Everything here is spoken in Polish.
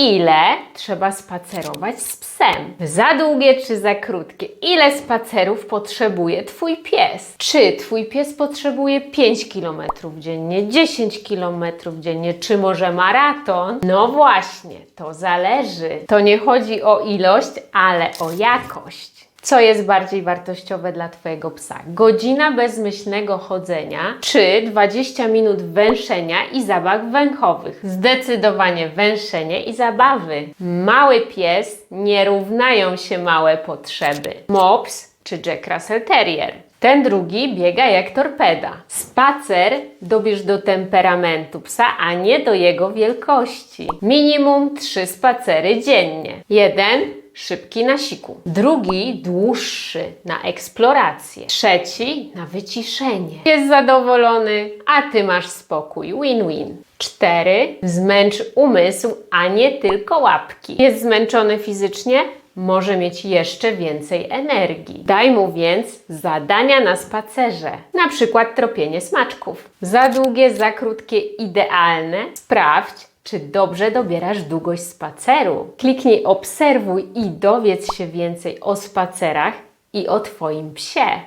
Ile trzeba spacerować z psem? Za długie czy za krótkie? Ile spacerów potrzebuje Twój pies? Czy Twój pies potrzebuje 5 km dziennie, 10 km dziennie, czy może maraton? No właśnie, to zależy. To nie chodzi o ilość, ale o jakość. Co jest bardziej wartościowe dla Twojego psa? Godzina bezmyślnego chodzenia czy 20 minut węszenia i zabaw węchowych? Zdecydowanie węszenie i zabawy. Mały pies nie równają się małe potrzeby. Mops czy Jack Russell Terrier. Ten drugi biega jak torpeda. Spacer dobierz do temperamentu psa, a nie do jego wielkości. Minimum trzy spacery dziennie. Jeden szybki na siku. Drugi dłuższy na eksplorację. Trzeci na wyciszenie. Jest zadowolony, a ty masz spokój. Win-win. Cztery. Zmęcz umysł, a nie tylko łapki. Jest zmęczony fizycznie? może mieć jeszcze więcej energii. Daj mu więc zadania na spacerze, na przykład tropienie smaczków. Za długie, za krótkie, idealne. Sprawdź, czy dobrze dobierasz długość spaceru. Kliknij obserwuj i dowiedz się więcej o spacerach i o Twoim psie.